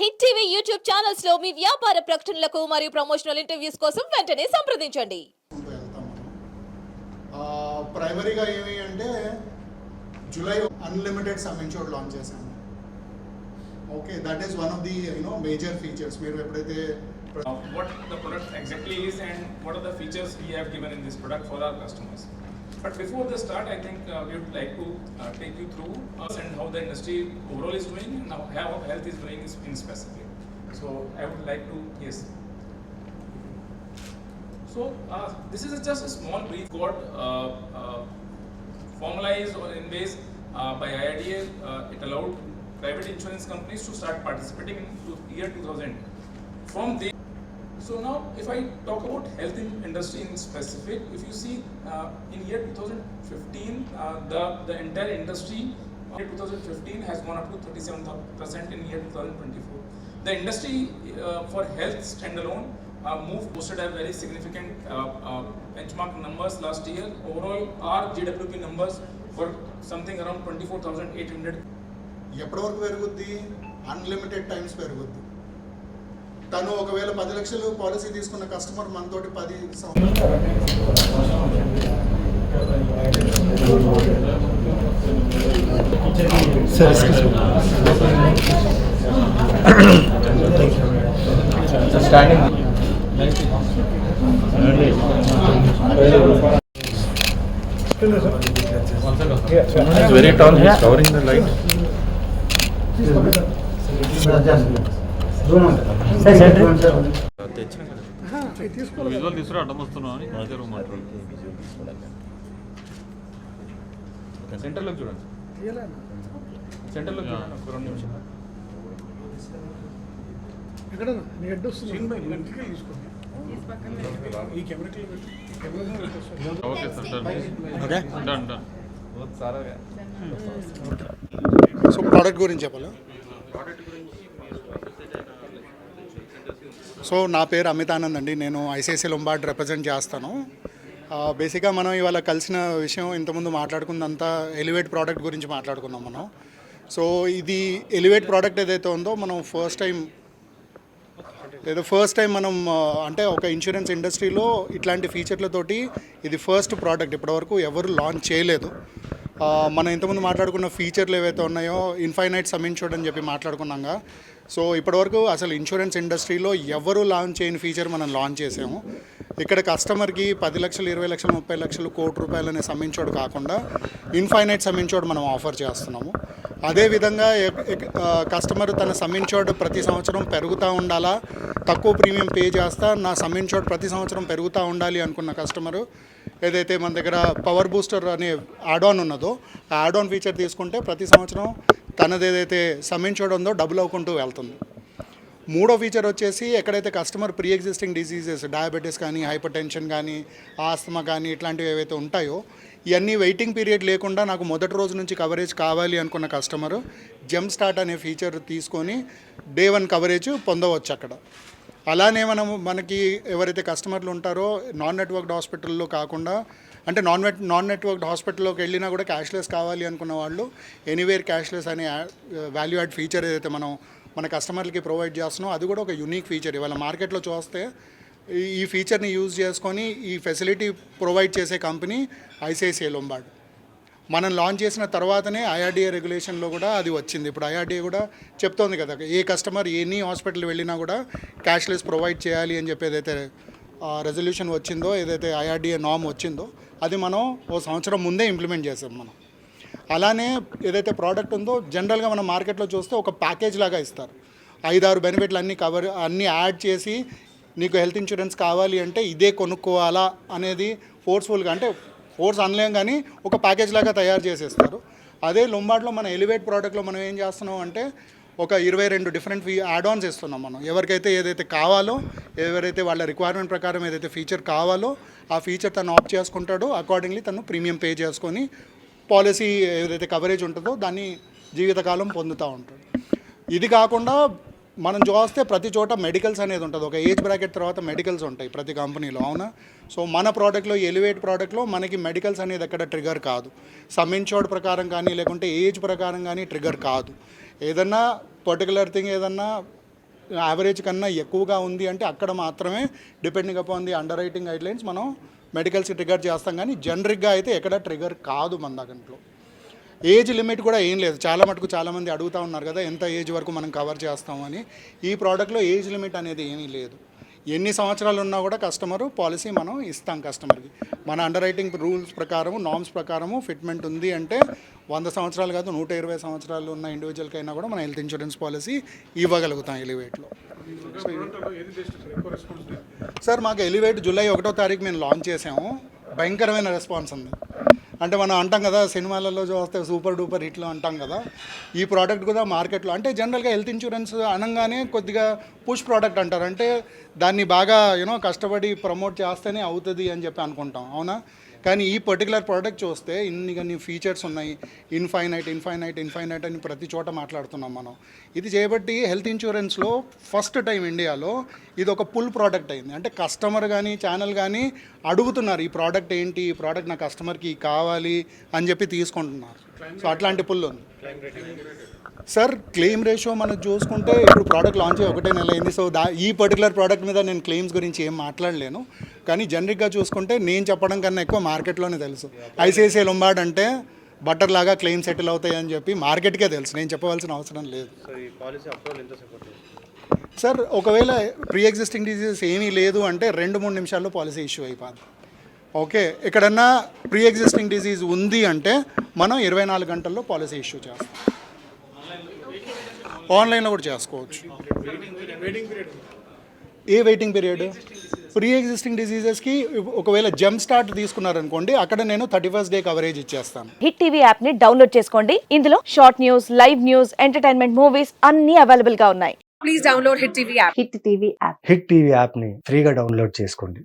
Hit TV YouTube ఛానల్స్లో మీ వ్యాపార ప్రకటనలకు మరియు ప్రమోషనల్ ఇంటర్వ్యూస్ కోసం వెంటనే సంప్రదించండి. ప్రైమరీగా ఏమి అంటే July unlimited sum insured launch చేశాము okay that is one of the you know major features మీరు ఎప్పుడైతే what the product exactly is and what are the features we have given in this product for our customers. But before the start, I think uh, we would like to uh, take you through us and how the industry overall is doing and how, health is doing in specific. So I would like to, yes. So uh, this is just a small brief got uh, uh, formalized or in ways uh, by IRDA. It allowed private insurance companies to start participating in year 2000. From there, so now if I talk about health in industry in specific, if you see uh, in year 2015, uh, the the entire industry. uh, 2015 has gone up to 37% in year 2024. The industry uh, for health standalone uh, move posted a very significant uh, uh, benchmark numbers last year. Overall, our GWP numbers were something around 24,800 ఎప్పటి వరకు పెరుగుద్ది unlimited times పెరుగుద్ది తను ఒకవేళ పది లక్షలు policy తీసుకున్న customer మనతోటి పది. It's very tall, he's covering the light. తెచ్చిన విజువల్ తీసుకురా అడ్డం వస్తున్నావు అని. ఇద్దరు మాట్లాడు సెంటర్లోకి చూడండి. సెంటర్లోకి చూడండి ఒక రెండు నిమిషాలు. ఎక్కడ నీ హెడ్ వస్తుంది. వెంట్రుకలు తీసుకోండి. ఈ okay sir done. Done done. So product గురించి చెప్పాలా? సో నా పేరు అమితానంద్ అండి. నేను ఐసీఐసీ లొంబార్డ్ రిప్రజెంట్ చేస్తాను. బేసిక్గా మనం ఇవాళ కలిసిన విషయం ఇంతకుముందు మాట్లాడుకున్నంత ఎలివేట్ ప్రోడక్ట్ గురించి మాట్లాడుకున్నాం మనం. సో ఇది ఎలివేట్ ప్రోడక్ట్ ఏదైతే ఉందో మనం ఫస్ట్ టైం ఏదో ఫస్ట్ టైం మనం అంటే ఒక ఇన్సూరెన్స్ ఇండస్ట్రీలో ఇట్లాంటి ఫీచర్లతోటి ఇది ఫస్ట్ ప్రోడక్ట్ ఇప్పటివరకు ఎవరు లాంచ్ చేయలేదు. మనం ఇంతకుముందు మాట్లాడుకున్న ఫీచర్లు ఏవైతే ఉన్నాయో ఇన్ఫైనైట్ సమ్ ఇన్షూర్డ్ అని చెప్పి మాట్లాడుకున్నాగా. సో ఇప్పటివరకు అసలు ఇన్సూరెన్స్ ఇండస్ట్రీలో ఎవరు లాంచ్ చేయని ఫీచర్ మనం లాంచ్ చేసాము. ఇక్కడ కస్టమర్కి పది లక్షలు ఇరవై లక్షలు ముప్పై లక్షలు కోటి రూపాయలు అనే సమ్మించోడు కాకుండా ఇన్ఫైనైట్ సమ్మించోడు మనం ఆఫర్ చేస్తున్నాము. అదేవిధంగా కస్టమర్ తన సమ్మించోడు ప్రతి సంవత్సరం పెరుగుతూ ఉండాలా తక్కువ ప్రీమియం పే చేస్తా నా సమ్మించోడు ప్రతి సంవత్సరం పెరుగుతూ ఉండాలి అనుకున్న కస్టమరు ఏదైతే మన దగ్గర పవర్ బూస్టర్ అనే యాడ్ ఆన్ ఉన్నదో ఆ యాడ్ ఆన్ ఫీచర్ తీసుకుంటే ప్రతి సంవత్సరం తనది ఏదైతే సమ్మించోడు ఉందో డబుల్ అవ్వకుంటూ వెళ్తుంది. మూడో ఫీచర్ వచ్చేసి ఎక్కడైతే customer pre existing diseases diabetes కానీ హైపర్ టెన్షన్ కానీ ఆస్తమా కానీ ఇట్లాంటివి ఏవైతే ఉంటాయో ఇవన్నీ వెయిటింగ్ పీరియడ్ లేకుండా నాకు మొదటి రోజు నుంచి కవరేజ్ కావాలి అనుకున్న కస్టమర్ జెమ్ స్టార్ట్ అనే ఫీచర్ తీసుకొని డే వన్ కవరేజ్ పొందవచ్చు అక్కడ. అలానే మనం మనకి ఎవరైతే కస్టమర్లు ఉంటారో నాన్ నెట్వర్క్డ్ హాస్పిటల్లో కాకుండా అంటే నాన్ నెట్ నాన్ నెట్వర్క్డ్ హాస్పిటల్లోకి వెళ్ళినా కూడా క్యాష్లెస్ కావాలి అనుకున్న వాళ్ళు ఎనీవేర్ క్యాష్లెస్ అనే వాల్యూ యాడ్ ఫీచర్ ఏదైతే మనం మన కస్టమర్లకి ప్రొవైడ్ చేస్తున్నాం అది కూడా ఒక యూనిక్ ఫీచర్ ఇవాళ మార్కెట్లో చూస్తే ఈ- ఈ ఫీచర్ని యూజ్ చేసుకొని ఈ ఫెసిలిటీ ప్రొవైడ్ చేసే కంపెనీ ఐసిఐసిఐ లొంబార్డ్ మనం లాంచ్ చేసిన తర్వాతనే ఐఆర్డీఏ రెగ్యులేషన్లో కూడా అది వచ్చింది. ఇప్పుడు ఐఆర్డీఏ కూడా చెప్తోంది కదా ఏ కస్టమర్ ఎనీ హాస్పిటల్ వెళ్ళినా కూడా క్యాష్లెస్ ప్రొవైడ్ చేయాలి అని చెప్పేది అయితే రెజల్యూషన్ వచ్చిందో ఏదైతే ఐఆర్డీఏ నామ్ వచ్చిందో అది మనం ఓ సంవత్సరం ముందే ఇంప్లిమెంట్ చేసాం మనం. అలానే ఏదైతే ప్రోడక్ట్ ఉందో జనరల్గా మనం మార్కెట్లో చూస్తే ఒక ప్యాకేజ్ లాగా ఇస్తారు. ఐదారు బెనిఫిట్లు అన్నీ కవర్ అన్నీ యాడ్ చేసి నీకు హెల్త్ ఇన్సూరెన్స్ కావాలి అంటే ఇదే కొనుక్కోవాలా అనేది ఫోర్స్ఫుల్గా అంటే ఫోర్స్ అనలేం కానీ ఒక ప్యాకేజ్ లాగా తయారు చేసేస్తారు. అదే లొంబాట్లో మన ఎలివేట్ ప్రోడక్ట్లో మనం ఏం చేస్తున్నాం అంటే ఒక ఇరవై రెండు డిఫరెంట్ ఫీ యాడ్ ఆన్స్ ఇస్తున్నాం మనం. ఎవరికైతే ఏదైతే కావాలో ఎవరైతే వాళ్ళ రిక్వైర్మెంట్ ప్రకారం ఏదైతే ఫీచర్ కావాలో ఆ ఫీచర్ తను ఆప్ చేసుకుంటాడో అకార్డింగ్లీ తను ప్రీమియం పే చేసుకొని పాలసీ ఏదైతే కవరేజ్ ఉంటుందో దాన్ని జీవితకాలం పొందుతూ ఉంటాడు. ఇది కాకుండా మనం చూస్తే ప్రతి చోట మెడికల్స్ అనేది ఉంటుంది. ఒక ఏజ్ బ్రాకెట్ తర్వాత మెడికల్స్ ఉంటాయి ప్రతి కంపెనీలో అవునా? సో మన ప్రోడక్ట్లో ఎలివేట్ ప్రోడక్ట్లో మనకి మెడికల్స్ అనేది ఎక్కడ ట్రిగర్ కాదు. సమ్ ఇన్షోర్డ్ ప్రకారం కానీ లేకుంటే ఏజ్ ప్రకారం కానీ ట్రిగర్ కాదు. ఏదన్నా పర్టికులర్ థింగ్ ఏదన్నా యావరేజ్ కన్నా ఎక్కువగా ఉంది అంటే అక్కడ మాత్రమే depending upon the underwriting guidelines మనం మెడికల్స్కి ట్రిగర్ చేస్తాం. కానీ జనరిక్గా అయితే ఎక్కడ ట్రిగర్ కాదు మన దాంట్లో ఏజ్ లిమిట్ కూడా ఏం లేదు. చాలా మటుకు చాలామంది అడుగుతూ ఉన్నారు కదా ఎంత ఏజ్ వరకు మనం కవర్ చేస్తామని ఈ ప్రోడక్ట్లో ఏజ్ లిమిట్ అనేది ఏమీ లేదు. ఎన్ని సంవత్సరాలు ఉన్నా కూడా కస్టమరు పాలసీ మనం ఇస్తాం కస్టమర్కి. మన అండర్ రైటింగ్ రూల్స్ ప్రకారము నామ్స్ ప్రకారము ఫిట్మెంట్ ఉంది అంటే వంద సంవత్సరాలు కాదు నూట ఇరవై సంవత్సరాలు ఉన్న ఇండివిజువల్కైనా కూడా మన హెల్త్ ఇన్సూరెన్స్ పాలసీ ఇవ్వగలుగుతాం ఎలివేట్లో సార్ మాకు ఎలివేట్ జూలై ఒకటో తారీఖు మేము లాంచ్ చేసాము. భయంకరమైన రెస్పాన్స్ ఉంది. అంటే మనం అంటాం కదా సినిమాలలో చూస్తే సూపర్ డూపర్ హిట్లు అంటాం కదా. ఈ ప్రోడక్ట్ కూడా మార్కెట్లో అంటే జనరల్గా హెల్త్ ఇన్సూరెన్స్ అనగానే కొద్దిగా పుష్ ప్రోడక్ట్ అంటారు. అంటే దాన్ని బాగా యూనో కష్టపడి ప్రమోట్ చేస్తేనే అవుతుంది అని చెప్పి అనుకుంటాం. అవునా? కానీ ఈ పర్టికులర్ ప్రోడక్ట్ చూస్తే ఇన్ని కొన్ని ఫీచర్స్ ఉన్నాయి. ఇన్ఫైనైట్ ఇన్ఫైనైట్ ఇన్ఫైనైట్ అని ప్రతి చోట మాట్లాడుతున్నాం మనం. ఇది చేయబట్టి హెల్త్ ఇన్సూరెన్స్లో ఫస్ట్ టైం ఇండియాలో ఇది ఒక పుల్ ప్రోడక్ట్ అయింది. అంటే కస్టమర్ కానీ ఛానల్ కానీ అడుగుతున్నారు ఈ ప్రోడక్ట్ ఏంటి? ఈ ప్రోడక్ట్ నా కస్టమర్కి కావాలి అని చెప్పి తీసుకుంటున్నారు. సో అట్లాంటి పుల్ ఉంది సార్ క్లెయిమ్ రేషియో మనం చూసుకుంటే ఇప్పుడు ప్రోడక్ట్ లాంచ్ అయ్యి ఒకటే నెల అయింది. సో దా ఈ పర్టికులర్ ప్రోడక్ట్ మీద నేను క్లెయిమ్స్ గురించి ఏం మాట్లాడలేను. కానీ జనరిక్గా చూసుకుంటే నేను చెప్పడం కన్నా ఎక్కువ మార్కెట్లోనే తెలుసు. ఐసిఐసిఐ లొంబార్డ్ అంటే బట్టర్ లాగా క్లెయిమ్ సెటిల్ అవుతాయి అని చెప్పి మార్కెట్కే తెలుసు. నేను చెప్పవలసిన అవసరం లేదు. సార్ ఒకవేళ ప్రీ ఎగ్జిస్టింగ్ డిసీజెస్ ఏమీ లేదు అంటే రెండు మూడు నిమిషాల్లో పాలసీ ఇష్యూ అయిపోద్ది. ఓకే ఎక్కడన్నా ప్రీ ఎగ్జిస్టింగ్ డిసీజ్ ఉంది అంటే మనం ఇరవై నాలుగు గంటల్లో పాలసీ ఇష్యూ చేస్తాం. ఆన్లైన్లో కూడా చేసుకోవచ్చు. ఏ వెయిటింగ్ పీరియడ్ ప్రీ ఎగ్జిస్టింగ్ డిసీజెస్కి ఒకవేళ జమ్ స్టార్ట్ తీసుకున్నారనుకోండి అక్కడ నేను థర్టీ ఫస్ట్ డే కవరేజ్ ఇచ్చేస్తాను హిట్ టీవీ యాప్ని డౌన్లోడ్ చేసుకోండి. ఇందులో short news live news entertainment movies అన్ని అవైలబుల్గా ఉన్నాయి. Please download Hit TV app. Hit TV app Hit TV యాప్ని ఫ్రీగా డౌన్లోడ్ చేసుకోండి.